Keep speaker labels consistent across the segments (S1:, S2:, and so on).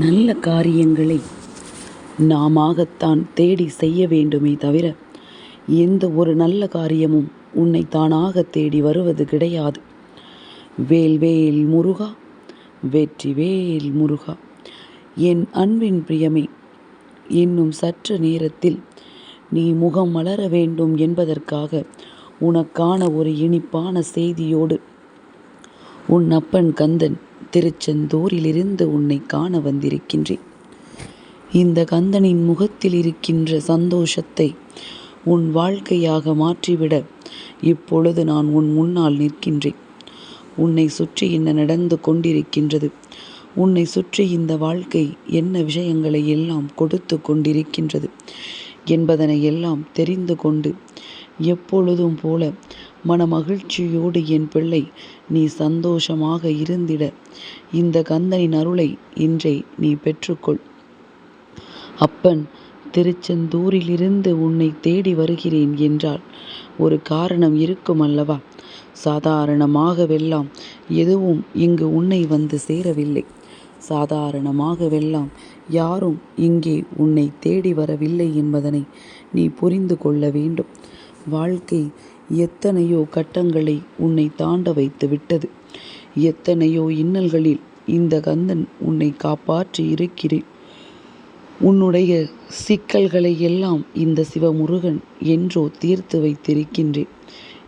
S1: நல்ல காரியங்களை நாமாகத்தான் தேடி செய்ய வேண்டுமே தவிர எந்த ஒரு நல்ல காரியமும் உன்னை தானாக தேடி வருவது கிடையாது. வேல்வேல் முருகா வெற்றி வேல் முருகா என் அன்பின் பிரியமே இன்னும் சற்று நேரத்தில் நீ முகம் மலர வேண்டும் என்பதற்காக உனக்கான ஒரு இனிப்பான செய்தியோடு உன் அப்பன் கந்தன் திருச்செந்தூரிலிருந்து உன்னை காண வந்திருக்கின்றேன். இந்த கந்தனின் முகத்தில் இருக்கின்ற சந்தோஷத்தை உன் வாழ்க்கையாக மாற்றிவிட இப்பொழுது நான் உன் முன்னால் நிற்கின்றேன். உன்னை சுற்றி என்ன நடந்து கொண்டிருக்கின்றது? உன்னை சுற்றி இந்த வாழ்க்கை என்ன விஷயங்களை எல்லாம் கொடுத்து கொண்டிருக்கின்றது என்பதனை எல்லாம் தெரிந்து கொண்டு எப்பொழுதும் போல மனமகிழ்ச்சியோடு என் பிள்ளை நீ சந்தோஷமாக இருந்திட. இந்த கந்தனின் அருளை இன்றை நீ பெற்றுக்கொள். அப்பன் திருச்செந்தூரிலிருந்து உன்னை தேடி வருகிறேன் என்றால் ஒரு காரணம் இருக்கும் அல்லவா? சாதாரணமாகவெல்லாம் எதுவும் இங்கு உன்னை வந்து சேரவில்லை. சாதாரணமாகவெல்லாம் யாரும் இங்கே உன்னை தேடி வரவில்லை என்பதனை நீ புரிந்து கொள்ள வேண்டும். வாழ்க்கை எத்தனையோ கட்டங்களை உன்னை தாண்ட வைத்து விட்டது. எத்தனையோ இன்னல்களில் இந்த கந்தன் உன்னை காப்பாற்றி இருக்கிறேன். உன்னுடைய சிக்கல்களை எல்லாம் இந்த சிவமுருகன் என்றோ தீர்த்து வைத்திருக்கின்றேன்.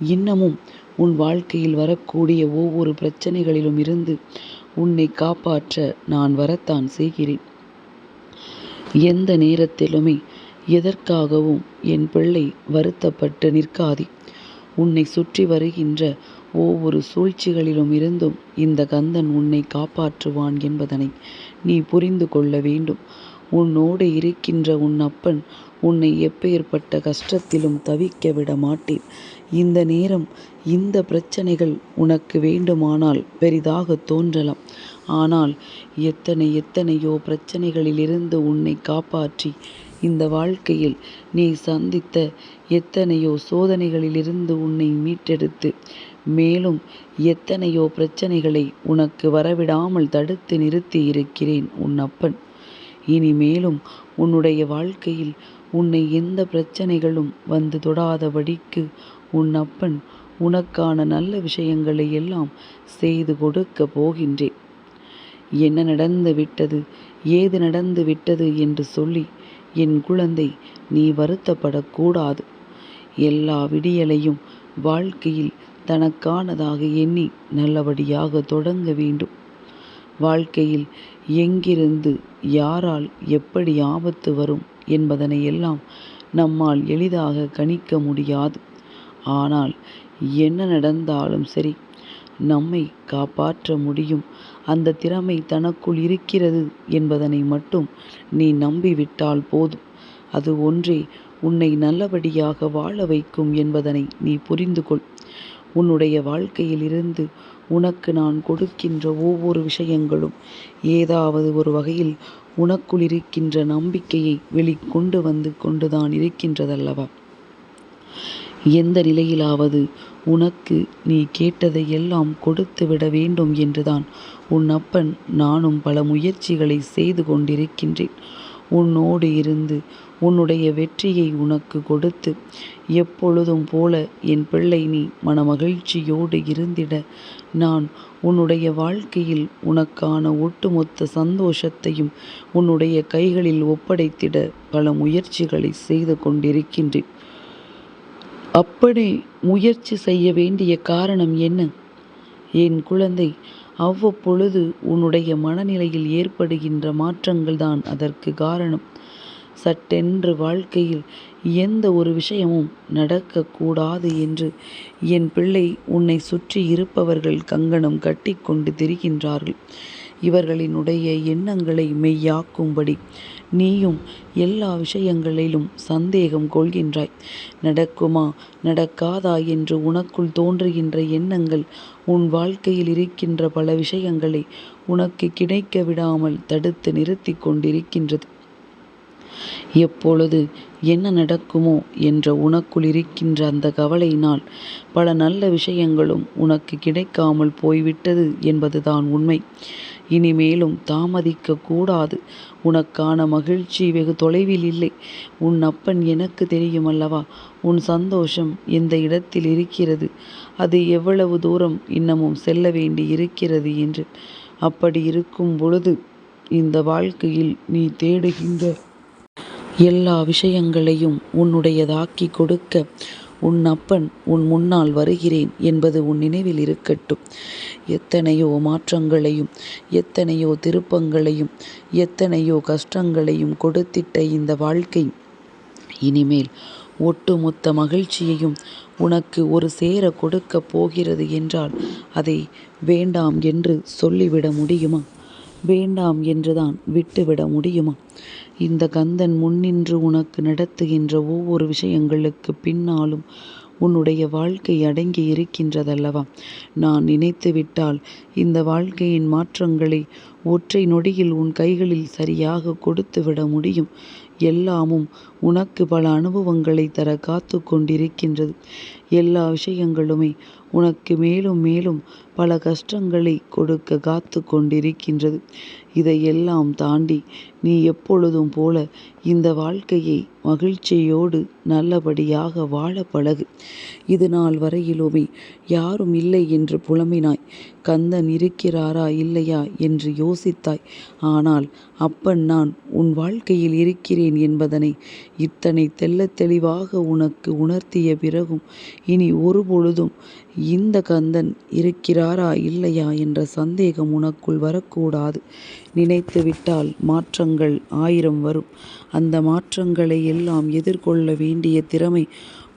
S1: இன்னமும் உன் வாழ்க்கையில் வரக்கூடிய ஒவ்வொரு பிரச்சனைகளிலும் இருந்து உன்னை காப்பாற்ற நான் வரத்தான் செய்கிறேன். எந்த நேரத்திலுமே எதற்காகவும் என் பிள்ளை வருத்தப்பட்டு நிற்காதே. உன்னை சுற்றி வருகின்ற ஒவ்வொரு சூழ்ச்சிகளிலும் இருந்தும் இந்த கந்தன் உன்னை காப்பாற்றுவான் என்பதனை நீ புரிந்து கொள்ள வேண்டும். உன்னோடு இருக்கின்ற உன் அப்பன் உன்னை எப்பேற்பட்ட கஷ்டத்திலும் தவிக்க விட மாட்டேன். இந்த நேரம் இந்த பிரச்சனைகள் உனக்கு வேண்டுமானால் பெரிதாக தோன்றலாம். ஆனால் எத்தனை எத்தனையோ பிரச்சனைகளிலிருந்து உன்னை காப்பாற்றி இந்த வாழ்க்கையில் நீ சந்தித்த எத்தனையோ சோதனைகளிலிருந்து உன்னை மீட்டெடுத்து மேலும் எத்தனையோ பிரச்சனைகளை உனக்கு வரவிடாமல் தடுத்து நிறுத்தி இருக்கிறேன் உன் அப்பன். இனி மேலும் உன்னுடைய வாழ்க்கையில் உன்னை எந்த பிரச்சனைகளும் வந்து தொடாதபடிக்கு உன் அப்பன் உனக்கான நல்ல விஷயங்களை எல்லாம் செய்து கொடுக்க போகின்றேன். என்ன நடந்து விட்டது ஏது நடந்து விட்டது என்று சொல்லி என் குழந்தை நீ வருத்தப்படக்கூடாது. எல்லா விடியலையும் வாழ்க்கையில் தனக்கானதாக எண்ணி நல்லபடியாக தொடங்க வேண்டும். வாழ்க்கையில் எங்கிருந்து யாரால் எப்படி ஆபத்து வரும் என்பதனை எல்லாம் நம்மால் எளிதாக கணிக்க முடியாது. ஆனால் என்ன நடந்தாலும் சரி நம்மை காப்பாற்ற முடியும். அந்த திறமை தனக்குள் இருக்கிறது என்பதனை மட்டும் நீ நம்பிவிட்டால் போதும். அது ஒன்றே உன்னை நல்லபடியாக வாழ வைக்கும் என்பதனை நீ புரிந்து கொள் உன்னுடைய வாழ்க்கையில் இருந்து உனக்கு நான் கொடுக்கின்ற ஒவ்வொரு விஷயங்களும் ஏதாவது ஒரு வகையில் உனக்குள் இருக்கின்ற நம்பிக்கையை வெளிக்கொண்டு வந்து கொண்டுதான் இருக்கின்றதல்லவா? எந்த நிலையிலாவது உனக்கு நீ கேட்டதை எல்லாம் கொடுத்து விட வேண்டும் என்றுதான். உன் அப்பன் நானும் பல முயற்சிகளை செய்து கொண்டிருக்கின்றேன். உன்னோடு இருந்து உன்னுடைய வெற்றியை உனக்கு கொடுத்து எப்பொழுதும் போல என் பிள்ளை நீ மனமகிழ்ச்சியோடு இருந்திட. நான் உன்னுடைய வாழ்க்கையில் உனக்கான ஒட்டுமொத்த சந்தோஷத்தையும் உன்னுடைய கைகளில் ஒப்படைத்திட பல முயற்சிகளை செய்து கொண்டிருக்கின்றேன். அப்படி முயற்சி செய்ய வேண்டிய காரணம் என்ன? என் குழந்தை அவ்வப்பொழுது உன்னுடைய மனநிலையில் ஏற்படுகின்ற மாற்றங்கள் தான் அதற்கு காரணம். சட்டென்று வாழ்க்கையில் எந்த ஒரு விஷயமும் நடக்கக்கூடாது என்று என் பிள்ளை உன்னை சுற்றி இருப்பவர்கள் கங்கணம் கட்டி கொண்டு திரிகின்றார்கள். இவர்களினுடைய எண்ணங்களை மெய்யாக்கும்படி. நீயும் எல்லா விஷயங்களிலும் சந்தேகம் கொள்கின்றாய். நடக்குமா நடக்காதா என்று உனக்குள் தோன்றுகின்ற எண்ணங்கள் உன் வாழ்க்கையில் இருக்கின்ற பல விஷயங்களை உனக்கு கிடைக்க விடாமல் தடுத்து நிறுத்தி கொண்டிருக்கின்றது. எப்பொழுது என்ன நடக்குமோ என்ற உனக்குள் இருக்கின்ற அந்த கவலையினால் பல நல்ல விஷயங்களும் உனக்கு கிடைக்காமல் போய்விட்டது என்பதுதான் உண்மை. இனிமேலும் தாமதிக்க கூடாது. உனக்கான மகிழ்ச்சி வெகு தொலைவில் இல்லை. உன் அப்பன் எனக்கு தெரியும் அல்லவா உன் சந்தோஷம் எந்த இடத்தில் இருக்கிறது? அது எவ்வளவு தூரம் இன்னமும் செல்ல வேண்டி இருக்கிறது என்று. அப்படி இருக்கும் பொழுது இந்த வாழ்க்கையில் நீ தேடுகின்ற எல்லா விஷயங்களையும் உன்னுடையதாக்கி கொடுக்க உன் அப்பன் உன் முன்னால் வருகிறேன் என்பது உன் நினைவில் இருக்கட்டும். எத்தனையோ மாற்றங்களையும் எத்தனையோ திருப்பங்களையும் எத்தனையோ கஷ்டங்களையும் கொடுத்திட்ட இந்த வாழ்க்கை இனிமேல் ஒட்டுமொத்த மகிழ்ச்சியையும் உனக்கு ஒரு சேர கொடுக்கப் போகிறது என்றால் அதை வேண்டாம் என்று சொல்லிவிட முடியுமா? வேண்டாம் என்றுதான் விட்டுவிட முடியுமா? இந்த கந்தன் முன்னின்று உனக்கு நடத்துகின்ற ஒவ்வொரு விஷயங்களுக்கு பின்னாலும் உன்னுடைய வாழ்க்கை அடங்கி இருக்கின்றதல்லவா? நான் நினைத்து விட்டால் இந்த வாழ்க்கையின் மாற்றங்களை ஒற்றை நொடியில் உன் கைகளில் சரியாக கொடுத்து விட முடியும். எல்லாமும் உனக்கு பல அனுபவங்களை தர காத்து கொண்டிருக்கின்றது. எல்லா விஷயங்களுமே உனக்கு மேலும் மேலும் பல கஷ்டங்களை கொடுக்க காத்து கொண்டிருக்கின்றது. இதையெல்லாம் தாண்டி நீ எப்பொழுதும் போல இந்த வாழ்க்கையை மகிழ்ச்சியோடு நல்லபடியாக வாழ பழகு. இது நாள் வரையிலுமே யாரும் இல்லை என்று புலம்பினாய். கந்தன் இருக்கிறாரா இல்லையா என்று யோசித்தாய். ஆனால் அப்பன் நான் உன் வாழ்க்கையில் இருக்கிறேன் என்பதனை இத்தனை தெல்ல தெளிவாக உனக்கு உணர்த்திய பிறகும் இனி ஒருபொழுதும் இந்த கந்தன் இருக்கிறாரா இல்லையா என்ற சந்தேகம் உனக்குள் வரக்கூடாது. நினைத்துவிட்டால் மாற்றங்கள் ஆயிரம் வரும். அந்த மாற்றங்களை எல்லாம் எதிர்கொள்ள வேண்டிய திறமை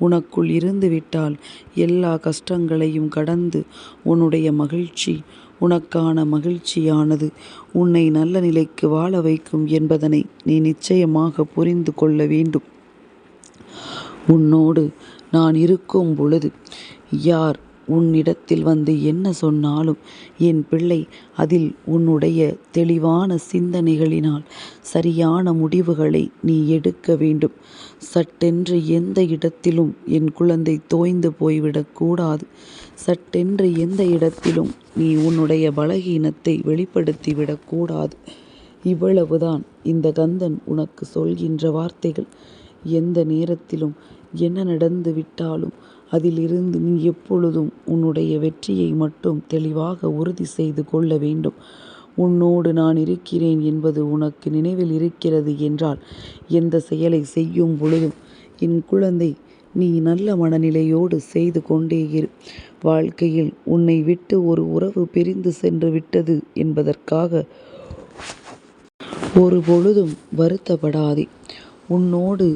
S1: உனக்குள் இருந்துவிட்டால் எல்லா கஷ்டங்களையும் கடந்து உன்னுடைய மகிழ்ச்சி உனக்கான மகிழ்ச்சியானது. உன்னை நல்ல நிலைக்கு வாழ வைக்கும் என்பதனை நீ நிச்சயமாக புரிந்து கொள்ள வேண்டும். உன்னோடு நான் இருக்கும் பொழுது யார் உன்னிடத்தில் வந்து என்ன சொன்னாலும் என் பிள்ளை அதில் உன்னுடைய தெளிவான சிந்தனைகளினால் சரியான முடிவுகளை நீ எடுக்க வேண்டும். சட்டென்று எந்த இடத்திலும் என் குழந்தை தோய்ந்து போய்விடக்கூடாது சட்டென்று எந்த இடத்திலும் நீ உன்னுடைய பலகீனத்தை வெளிப்படுத்தி விடக்கூடாது இவ்வளவுதான் இந்த கந்தன் உனக்கு சொல்கின்ற வார்த்தைகள். எந்த நேரத்திலும் என்ன நடந்து விட்டாலும் அதிலிருந்து நீ எப்பொழுதும் உன்னுடைய வெற்றியை மட்டும் தெளிவாக உறுதி செய்து கொள்ள வேண்டும். உன்னோடு நான் இருக்கிறேன் என்பது உனக்கு நினைவில் இருக்கிறது என்றால் எந்த செயலை செய்யும் பொழுதும் என் குழந்தை நீ நல்ல மனநிலையோடு செய்து கொண்டே இரு. வாழ்க்கையில் உன்னை விட்டு ஒரு உறவு பிரிந்து சென்று விட்டது என்பதற்காக ஒரு பொழுதும் வருத்தப்படாதே. உன்னோடு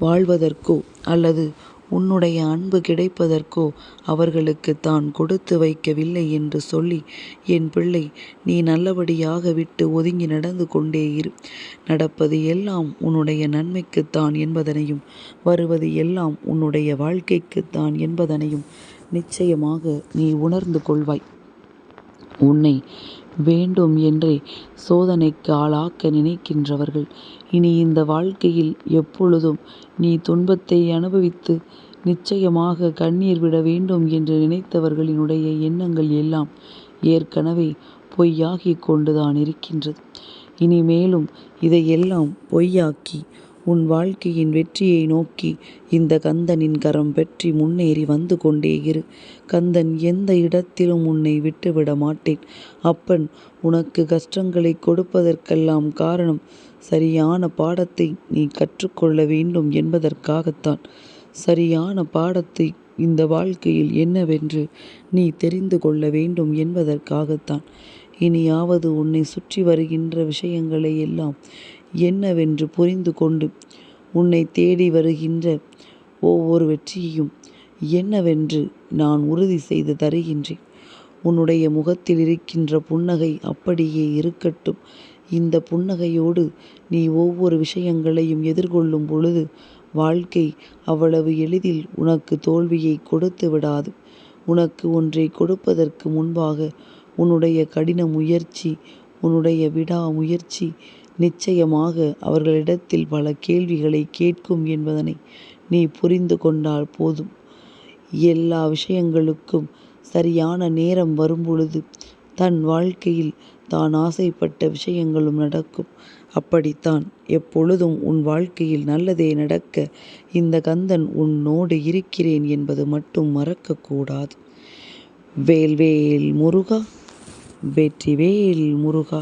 S1: வாழ்வதற்கோ அல்லது உன்னுடைய அன்பு கிடைப்பதற்கோ அவர்களுக்கு தான் கொடுத்து வைக்கவில்லை என்று சொல்லி என் பிள்ளை நீ நல்லபடியாக விட்டு ஒதுங்கி நடந்து கொண்டே இரு. நடப்பது எல்லாம் உன்னுடைய நன்மைக்குத்தான் என்பதனையும் வருவது எல்லாம் உன்னுடைய வாழ்க்கைக்குத்தான் என்பதனையும் நிச்சயமாக நீ உணர்ந்து கொள்வாய். உன்னை வேண்டும் என்றே சோதனைக்கு ஆளாக்க நினைக்கின்றவர்கள். இனி இந்த வாழ்க்கையில் எப்பொழுதும் நீ துன்பத்தை அனுபவித்து நிச்சயமாக கண்ணீர் விட வேண்டும் என்று நினைத்தவர்களினுடைய எண்ணங்கள் எல்லாம் ஏற்கனவே பொய்யாகிக் கொண்டுதான் இருக்கின்றது. இனிமேலும் இதையெல்லாம் பொய்யாக்கி உன் வாழ்க்கையின் வெற்றியை நோக்கி இந்த கந்தனின் கரம் பெற்றி முன்னேறி வந்து கொண்டே இரு. கந்தன் எந்த இடத்திலும் உன்னை விட்டுவிட மாட்டேன். அப்பன் உனக்கு கஷ்டங்களை கொடுப்பதற்கெல்லாம் காரணம் சரியான பாடத்தை நீ கற்றுக்கொள்ள வேண்டும் என்பதற்காகத்தான். சரியான பாடத்தை இந்த வாழ்க்கையில் என்னவென்று நீ தெரிந்து கொள்ள வேண்டும் என்பதற்காகத்தான். இனியாவது உன்னை சுற்றி வருகின்ற விஷயங்களை எல்லாம் என்னவென்று புரிந்து கொண்டு உன்னை தேடி வருகின்ற ஒவ்வொரு வெற்றியையும் என்னவென்று நான் உறுதி செய்து தருகின்றேன். உன்னுடைய முகத்தில் இருக்கின்ற புன்னகை அப்படியே இருக்கட்டும். இந்த புன்னகையோடு நீ ஒவ்வொரு விஷயங்களையும் எதிர்கொள்ளும் பொழுது வாழ்க்கை அவ்வளவு எளிதில் உனக்கு தோல்வியை கொடுத்து விடாது. உனக்கு ஒன்றை கொடுப்பதற்கு முன்பாக உன்னுடைய கடின முயற்சி உன்னுடைய விடா முயற்சி நிச்சயமாக அவர்களிடத்தில் பல கேள்விகளை கேட்கும் என்பதனை நீ புரிந்து கொண்டால் போதும். எல்லா விஷயங்களுக்கும் சரியான நேரம் வரும்பொழுது தன் வாழ்க்கையில் தான் ஆசைப்பட்ட விஷயங்களும் நடக்கும். அப்படித்தான் எப்பொழுதும் உன் வாழ்க்கையில் நல்லதே நடக்க இந்த கந்தன் உன்னோடு இருக்கிறேன் என்பது மட்டும் மறக்கக்கூடாது வேல்வேல் முருகா வெற்றிவேல் முருகா